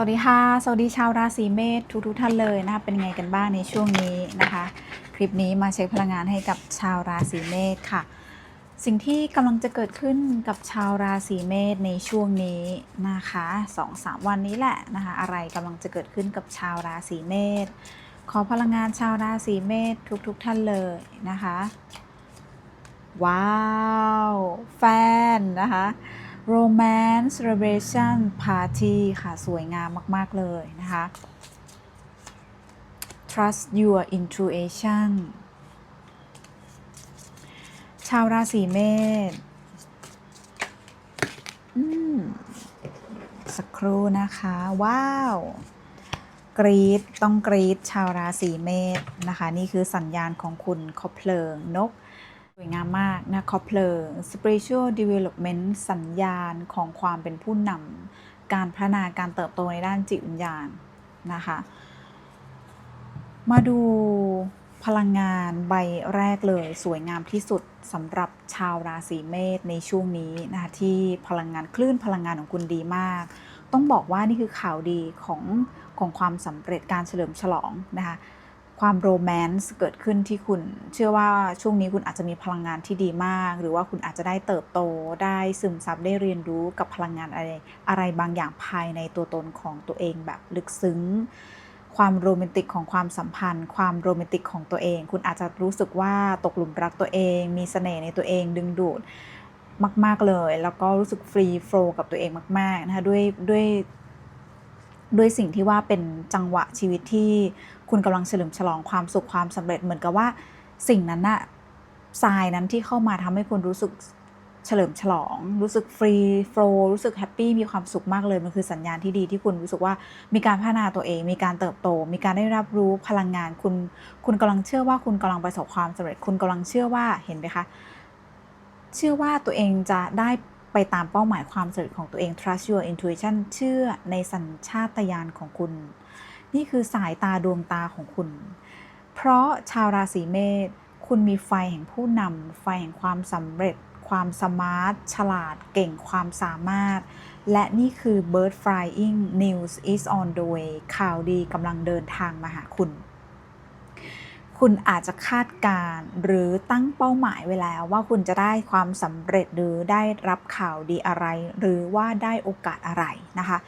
สวัสดีค่ะ สวัสดีชาวราศีเมษทุกทุกท่านเลยนะคะ เป็นไงกันบ้างในช่วงนี้นะคะ คลิปนี้มาเช็คพลังงานให้กับชาวราศีเมษค่ะ สิ่งที่กำลังจะเกิดขึ้นกับชาวราศีเมษในช่วงนี้นะคะสองสามวันนี้แหละนะคะ อะไรกำลังจะเกิดขึ้นกับชาวราศีเมษ ขอพลังงานชาวราศีเมษทุกๆทท่านเลยนะคะ ว้าว แฟนนะคะ Romance Celebration Party ค่ะ สวยงามมาก ๆ เลยนะคะ Trust your intuition ชาวราศีเมษอืมสักครู่นะคะ ว้าว กรีดต้องกรีดชาวราศีเมษนะคะ นี่คือสัญญาณของคุณคบเพลิงนก วยงามมากนะคอเพลิง spiritual development สัญญาณของความเป็นผู้นำการพัฒนาการเติบโตในด้านจิตวิญญาณนะคะ มาดูพลังงานใบแรกเลย สวยงามที่สุดสำหรับชาวราศีเมษในช่วงนี้นะคะที่พลังงานคลื่นพลังงานของคุณดีมาก ต้องบอกว่านี่คือข่าวดีของของความสำเร็จการเฉลิมฉลองนะคะ ความโรแมนต์เกิดขึ้นที่คุณเชื่อว่าช่วงนี้คุณอาจจะมีพลังงานที่ดีมาก หรือว่าคุณอาจจะได้เติบโตได้ซึมซับได้เรียนรู้กับพลังงานอะไรอะไรบางอย่างภายในตัวตนของตัวเองแบบลึกซึ้ง ความโรแมนติกของความสัมพันธ์ ความโรแมนติกของตัวเอง คุณอาจจะรู้สึกว่าตกหลุมรักตัวเอง มีเสน่ห์ในตัวเองดึงดูดมาก ๆ เลย แล้วก็รู้สึกฟรีโฟลกับตัวเองมาก ๆ นะคะด้วยด้วย ด้วยสิ่งที่ว่าเป็นจังหวะชีวิตที่คุณกำลังเฉลิมฉลองความสุขความสำเร็จเหมือนกับว่าสิ่งนั้นน่ะทรายนั้นที่เข้ามาทำให้คุณรู้สึกเฉลิมฉลอง รู้สึกฟรีโฟลรู้สึกแฮปปี้มีความสุขมากเลย มันคือสัญญาณที่ดีที่คุณรู้สึกว่ามีการพัฒนาตัวเอง มีการเติบโต มีการได้รับรู้พลังงานคุณ คุณกำลังเชื่อว่าคุณกำลังประสบความสำเร็จ คุณกำลังเชื่อว่าเห็นไหมคะ เชื่อว่าตัวเองจะได้ ไปตามเป้าหมายความสำเร็จของตัวเอง trust your intuition เชื่อในสัญชาตญาณของคุณ นี่คือสายตาดวงตาของคุณ เพราะชาวราศีเมษคุณมีไฟแห่งผู้นำไฟแห่งความสำเร็จ ความสมาร์ท ฉลาด เก่งความสามารถ และนี่คือ bird flying news is on the way ข่าวดีกำลังเดินทางมาหาคุณ คุณอาจจะคาดการ์หรือตั้งเป้าหมายไว้แล้ว ว่าคุณจะได้ความสำเร็จหรือได้รับข่าวดีอะไร หรือว่าได้โอกาสอะไรนะคะ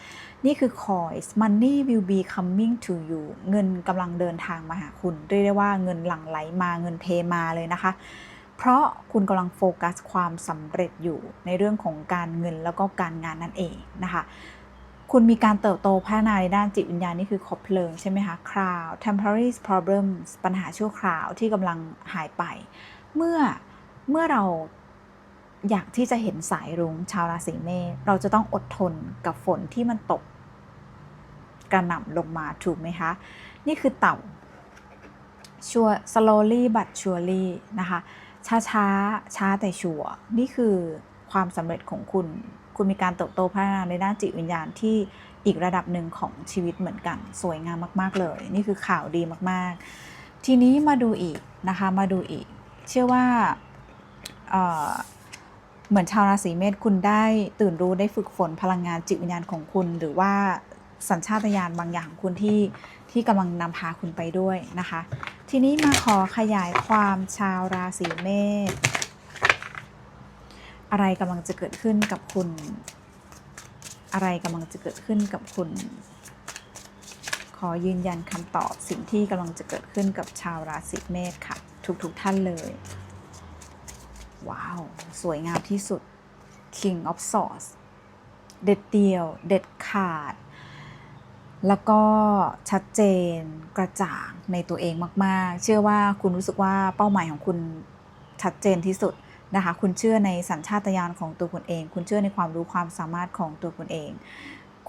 นี่คือ coins money will be coming to you เงินกำลังเดินทางมาหาคุณ เรียกได้ว่าเงินหลั่งไหลมาเงินเทมาเลยนะคะ เพราะคุณกำลังโฟกัสความสำเร็จอยู่ในเรื่องของการเงินแล้วก็การงานนั่นเองนะคะ คุณมีการเติบโตพัฒนาในด้านจิตวิญญาณนี่คือคบเพลิงใช่ไหมคะ crowd temporary problems ปัญหาชั่วคราวที่กำลังหายไป เมื่อเมื่อเราอยากที่จะเห็นสายรุ้งชาวราศีเมษเราจะต้องอดทนกับฝนที่มันตก กระหน่ำลงมาถูกไหมคะ นี่คือเต่าชัว slowly but surely นะคะ ช้าช้าช้าแต่ชัว นี่คือความสำเร็จของคุณ คุณมีการเติบโตพัฒนาในด้านจิตวิญญาณที่อีกระดับหนึ่งของชีวิตเหมือนกัน สวยงามมาก ๆ เลย นี่คือข่าวดีมาก ๆ ทีนี้มาดูอีกนะคะ มาดูอีก เชื่อว่าเเหมือนชาวราศีเมษคุณได้ตื่นรู้ได้ฝึกฝนพลังงานจิตวิญญาณของคุณ หรือว่าสัญชาตญาณบางอย่างของคุณที่ที่กำลังนำพาคุณไปด้วยนะคะ ทีนี้มาขอขยายความชาวราศีเมษ อะไรกำลังจะเกิดขึ้นกับคุณ อะไรกำลังจะเกิดขึ้นกับคุณ ขอยืนยันคำตอบสิ่งที่กำลังจะเกิดขึ้นกับชาวราศีเมษค่ะ ทุกๆทท่านเลย ว้าว สวยงามที่สุด King of Swords เด็ดเดียว เด็ดขาด แล้วก็ชัดเจนกระจ่างในตัวเองมาก ๆ เชื่อว่าคุณรู้สึกว่าเป้าหมายของคุณชัดเจนที่สุด นะคะ คุณเชื่อในสัญชาตญาณของตัวคุณเอง คุณเชื่อในความรู้ความสามารถของตัวคุณเอง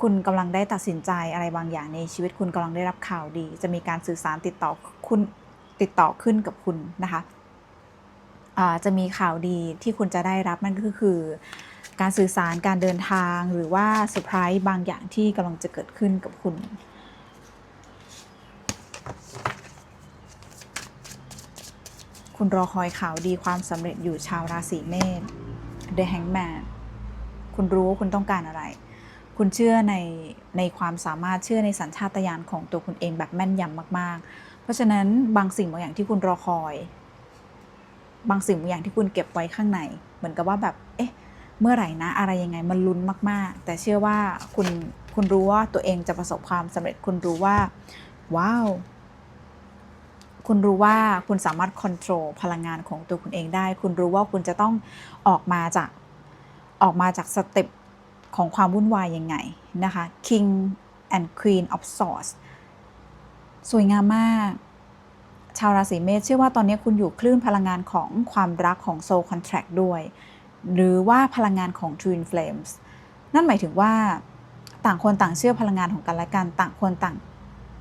คุณกำลังได้ตัดสินใจอะไรบางอย่างในชีวิตคุณกำลังได้รับข่าวดี จะมีการสื่อสารติดต่อคุณติดต่อขึ้นกับคุณนะคะจะมีข่าวดีที่คุณจะได้รับนั่นก็คือ การสื่อสารการเดินทางหรือว่าเซอร์ไพรส์บางอย่างที่กำลังจะเกิดขึ้นกับคุณ คุณรอคอยข่าวดีความสำเร็จอยู่ชาวราศีเมษ The Hangman คุณรู้ว่าคุณต้องการอะไร คุณเชื่อในในความสามารถเชื่อในสัญชาตญาณของตัวคุณเองแบบแม่นยำมาก ๆ เพราะฉะนั้นบางสิ่งบางอย่างที่คุณรอคอย บางสิ่งบางอย่างที่คุณเก็บไว้ข้างใน เหมือนกับว่าแบบเอ๊ะเมื่อไหร่นะอะไรยังไงมันลุ้นมาก ๆ แต่เชื่อว่าคุณคุณรู้ว่าตัวเองจะประสบความสำเร็จคุณรู้ว่า ว้าว คุณรู้ว่าคุณสามารถควบคุมพลังงานของตัวคุณเองได้ คุณรู้ว่าคุณจะต้องออกมาจากออกมาจากสเต็ปของความวุ่นวายยังไงนะคะ King and Queen of Swords สวยงามมาก ชาวราศีเมษเชื่อว่าตอนนี้คุณอยู่คลื่นพลังงานของความรักของ Soul Contract ด้วย หรือว่าพลังงานของ Twin Flames นั่นหมายถึงว่าต่างคนต่างเชื่อพลังงานของกันและกันต่างคนต่าง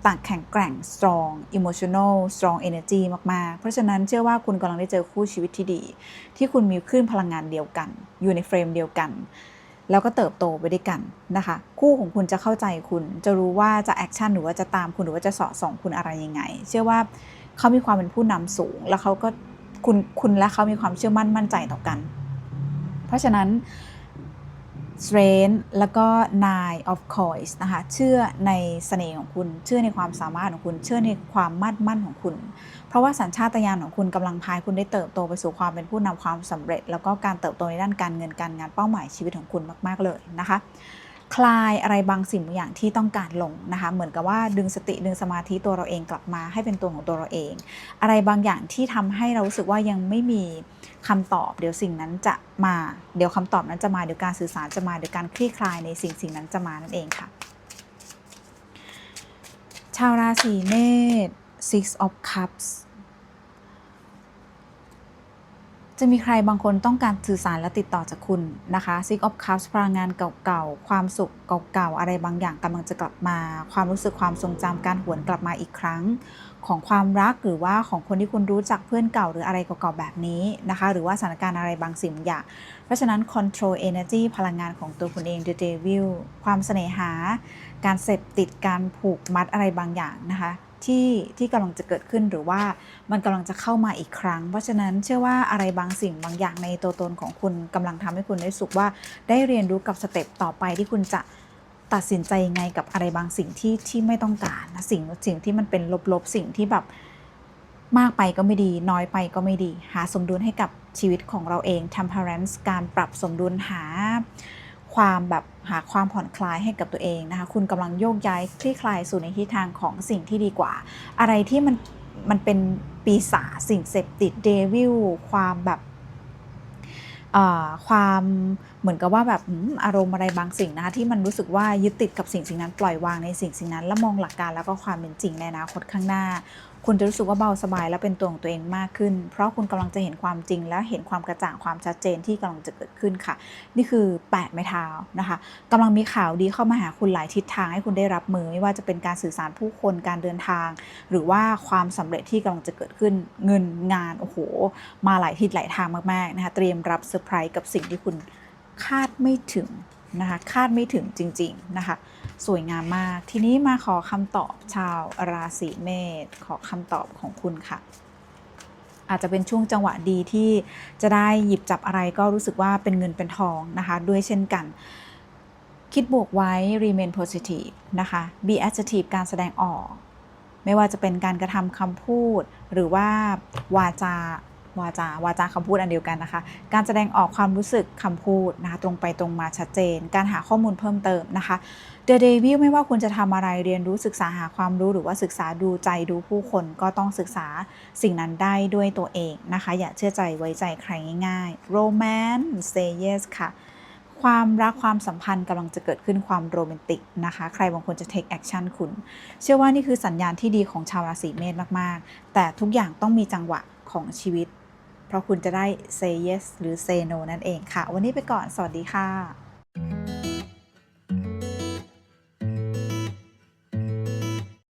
ต่างแข็งแกร่ง strong emotional strong energy มาก ๆ เพราะฉะนั้นเชื่อว่าคุณกำลังได้เจอคู่ชีวิตที่ดี ที่คุณมีคลื่นพลังงานเดียวกัน อยู่ในเฟรมเดียวกัน แล้วก็เติบโตไปด้วยกันนะคะ คู่ของคุณจะเข้าใจคุณ จะรู้ว่าจะแอคชั่นหรือว่าจะตามคุณหรือว่าจะสอดส่องคุณอะไรยังไง เชื่อว่าเขามีความเป็นผู้นำสูง แล้วเขาก็คุณคุณและเขามีความเชื่อมั่นมั่นใจต่อกัน เพราะฉะนั้น strength แล้วก็ nine of coins นะคะ เชื่อในเสน่ห์ของคุณ เชื่อในความสามารถของคุณ เชื่อในความมั่นมั่นของคุณ เพราะว่าสัญชาตญาณของคุณกำลังพายคุณได้เติบโตไปสู่ความเป็นผู้นำความสำเร็จ แล้วก็การเติบโตในด้านการเงินการงานเป้าหมายชีวิตของคุณมาก ๆ เลยนะคะ คลายอะไรบางสิ่งบางอย่างที่ต้องการลงนะคะ เหมือนกับว่าดึงสติดึงสมาธิตัวเราเองกลับมาให้เป็นตัวของตัวเราเอง อะไรบางอย่างที่ทำให้เรารู้สึกว่ายังไม่มีคำตอบ เดี๋ยวสิ่งนั้นจะมา เดี๋ยวคำตอบนั้นจะมาเดี๋ยวการสื่อสารจะมาเดี๋ยวการคลี่คลายในสิ่งสิ่งนั้นจะมานั่นเองค่ะ ชาวราศีเมษ six of cups จะมีใครบางคนต้องการสื่อสารและติดต่อจากคุณนะคะ Six of Cups พลังงานเก่าๆ ความสุขเก่าๆ อะไรบางอย่างกำลังจะกลับมา ความรู้สึกความทรงจำการหวนกลับมาอีกครั้ง ของความรักหรือว่าของคนที่คุณรู้จักเพื่อนเก่าหรืออะไรเก่าๆ แบบนี้นะคะ หรือว่าสถานการณ์อะไรบางสิ่งอย่าง เพราะฉะนั้น control energy พลังงานของตัวคุณเอง the devil ความเสน่หา การเสพติดการผูกมัดอะไรบางอย่างนะคะ ที่ที่กำลังจะเกิดขึ้นหรือว่ามันกำลังจะเข้ามาอีกครั้ง เพราะฉะนั้นเชื่อว่าอะไรบางสิ่งบางอย่างในตัวตนของคุณกำลังทำให้คุณได้สุขว่า ได้เรียนรู้กับสเต็ปต่อไปที่คุณจะตัดสินใจยังไงกับอะไรบางสิ่งที่ที่ไม่ต้องการนะสิ่งสิ่งที่มันเป็นลบๆสิ่งที่แบบมากไปก็ไม่ดี น้อยไปก็ไม่ดี หาสมดุลให้กับชีวิตของเราเอง temperance การปรับสมดุลหา ความแบบหาความผ่อนคลายให้กับตัวเองนะคะ คุณกำลังโยกย้ายคลี่คลายสู่ในทิศทางของสิ่งที่ดีกว่า อะไรที่มันมันเป็นปีศาจสิ่งเสพติดเดวิลความแบบความเหมือนกับว่าแบบอารมณ์อะไรบางสิ่งนะคะที่มันรู้สึกว่ายึดติดกับสิ่งสิ่งนั้นปล่อยวางในสิ่งสิ่งนั้น แล้วมองหลักการแล้วก็ความเป็นจริงในอนาคตข้างหน้า คุณจะรู้สึกว่าเบาสบายและเป็นตัวของตัวเองมากขึ้น เพราะคุณกำลังจะเห็นความจริง และเห็นความกระจ่างความชัดเจนที่กำลังจะเกิดขึ้นค่ะ นี่คือ8ไม้เท้านะคะกำลังมีข่าวดีเข้ามาหาคุณหลายทิศทางให้คุณได้รับมือ ไม่ว่าจะเป็นการสื่อสารผู้คนการเดินทาง หรือว่าความสำเร็จที่กำลังจะเกิดขึ้นเงินงานโอ้โห มาหลายทิศหลายทางมากๆนะคะเตรียมรับเซอร์ไพรส์กับสิ่งที่คุณ คาดไม่ถึงนะคะคาดไม่ถึงจริงๆนะคะสวยงามมาก ทีนี้มาขอคำตอบชาวราศีเมษขอคำตอบของคุณค่ะ อาจจะเป็นช่วงจังหวะดีที่จะได้หยิบจับอะไรก็รู้สึกว่าเป็นเงินเป็นทองนะคะ ด้วยเช่นกัน คิดบวกไว้ remain positive นะคะ be assertive การแสดงออก ไม่ว่าจะเป็นการกระทำคำพูด หรือว่าวาจา วาจาวาจาคำพูดอันเดียวกันนะคะ การแสดงออกความรู้สึกคำพูดนะคะตรงไปตรงมาชัดเจน การหาข้อมูลเพิ่มเติมนะคะ The Devil ไม่ว่าคุณจะทำอะไรเรียนรู้ศึกษาหาความรู้หรือว่าศึกษาดูใจดูผู้คนก็ต้องศึกษาสิ่งนั้นได้ด้วยตัวเองนะคะ อย่าเชื่อใจไว้ใจใครง่ายๆ Romance say yes ค่ะความรักความสัมพันธ์กำลังจะเกิดขึ้นความโรแมนติกนะคะ ใครบางคนจะ take action คุณ เชื่อว่านี่คือสัญญาณที่ดีของชาวราศีเมษมาก ๆ แต่ทุกอย่างต้องมีจังหวะของชีวิต เพราะคุณจะได้ say yes หรือ say no นั่นเองค่ะ วันนี้ไปก่อน สวัสดีค่ะ